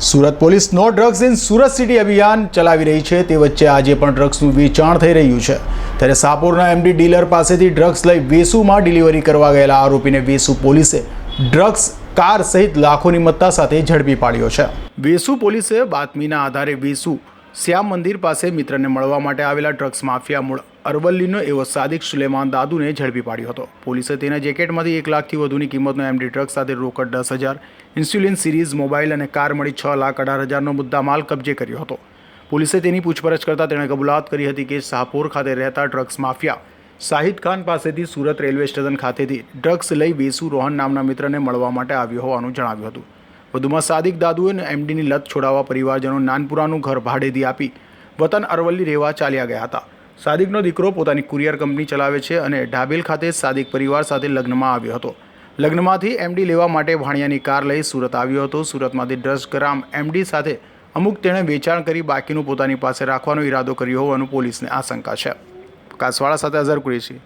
Surat police no drugs in Surat city અભિયાન ચલાવી રહી છે. તે વચ્ચે આજે પણ ડ્રગ્સનું વેચાણ થઈ રહ્યું છે. ત્યારે સાપોરના એમડી ડીલર પાસેથી ડ્રગ્સ લઈ વેસુમાં ડિલિવરી કરવા ગયેલા આરોપીને વેસુ પોલીસે ડ્રગ્સ કાર સહિત લાખોની મત્તા સાથે ઝડપી પાડ્યો છે. વેસુ પોલીસે બાતમીના આધારે વેસુ શ્યામ મંદિર પાસે મિત્રને મળવા માટે આવેલા ડ્રગ્સ માફિયા મૂળ અરવલ્લીનો એવો સાદિક સુલેમાન દાદુને ઝડપી પાડ્યો હતો. પોલીસે તેના જેકેટમાંથી એક લાખથી વધુની કિંમતનો એમડી ડ્રગ્સ સાથે રોકડ દસ હજાર, ઇન્સ્યુલિન સિરીઝ, મોબાઈલ અને કાર મળી છ લાખ અઢાર હજારનો મુદ્દા માલ કબજે કર્યો હતો. પોલીસે તેની પૂછપરછ કરતાં તેણે કબૂલાત કરી હતી કે શાહપુર ખાતે રહેતા ડ્રગ્સ માફિયા શાહિદ ખાન પાસેથી સુરત રેલવે સ્ટેશન ખાતેથી ડ્રગ્સ લઈ વેસુ રોહન નામના મિત્રને મળવા માટે આવ્યો હોવાનું જણાવ્યું હતું. વધુમાં સાદિક દાદુએ એમડીની લત છોડાવવા પરિવારજનો નાનપુરાનું ઘર ભાડેથી આપી વતન અરવલ્લી રહેવા ચાલ્યા ગયા હતા. સાદિકનો દીકરો પોતાની કુરિયર કંપની ચલાવે છે અને ઢાબેલ ખાતે સાદિક પરિવાર સાથે લગ્નમાં આવ્યો હતો. લગ્નમાંથી એમડી લેવા માટે ભાણિયાની કાર લઈ સુરત આવ્યો હતો. સુરતમાંથી દસ ગ્રામ એમડી સાથે અમુક તેણે વેચાણ કરી બાકીનું પોતાની પાસે રાખવાનો ઈરાદો કર્યો હોવાનું પોલીસને આશંકા છે. કાસવાળા સાથે અઝર કુરેશી.